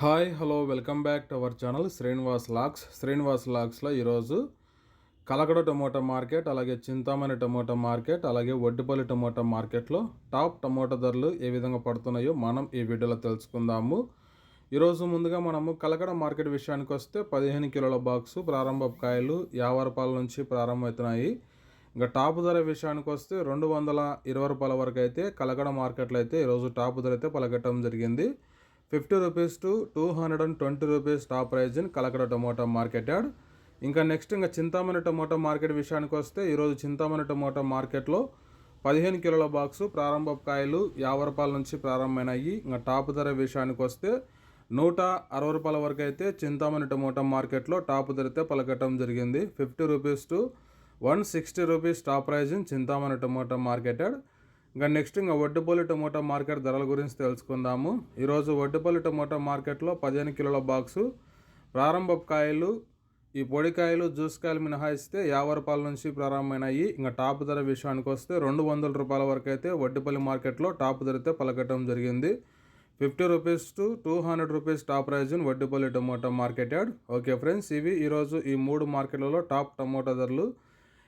Hi hello welcome back to our channel Srinivas lakhs. Srinivas లాక్స్లో ఈరోజు Kalakada tomato market అలాగే Chintamani tomato market అలాగే వడ్డిపల్లి టమోటా మార్కెట్లో టాప్ టమోటా ధరలు ఏ విధంగా పడుతున్నాయో మనం ఈ వీడియోలో తెలుసుకుందాము. ఈరోజు ముందుగా మనము కలకడ మార్కెట్ విషయానికి వస్తే పదిహేను కిలోల బాక్సు ప్రారంభ కాయలు యాభై రూపాయల నుంచి ప్రారంభమవుతున్నాయి. ఇంకా టాప్ ధర విషయానికి వస్తే రెండు వందల ఇరవై రూపాయల వరకు అయితే కలకడ మార్కెట్లో అయితే ఈరోజు టాప్ ధర అయితే పలకటం జరిగింది. Fifty rupees to two hundred and twenty rupees top price in Kalakada tomato market yard ఇంకా నెక్స్ట్ ఇంకా చింతామణి టమోటా మార్కెట్ విషయానికి వస్తే ఈరోజు చింతామణి టమోటా మార్కెట్లో పదిహేను కిలోల బాక్సు ప్రారంభ కాయలు యాభై రూపాయల నుంచి ప్రారంభమైనాయి. ఇంకా టాప్ ధర విషయానికి వస్తే నూట అరవై రూపాయల వరకు అయితే చింతామణి టమోటా మార్కెట్లో టాప్ ధరతో పలకటం జరిగింది. Fifty rupees to one sixty rupees top price in Chintamani tomato market ఇంకా నెక్స్ట్ ఇంకా వడ్డపల్లి టమోటా మార్కెట్ ధరల గురించి తెలుసుకుందాము. ఈరోజు వడ్డపల్లి టమోటా మార్కెట్లో పదిహేను కిలోల బాక్సు ప్రారంభ కాయలు ఈ పొడికాయలు జ్యూస్ కాయలు మినహాయిస్తే యాభై రూపాయల నుంచి ప్రారంభమైనాయి. ఇంకా టాప్ ధర విషయానికి వస్తే రెండు వందల రూపాయల వరకు అయితే వడ్డపల్లి మార్కెట్లో టాప్ ధరతో పలకటం జరిగింది. Fifty rupees to two hundred rupees top price in tomato market yard. Okay friends ఇవి ఈరోజు ఈ మూడు మార్కెట్లలో టాప్ టమోటా ధరలు.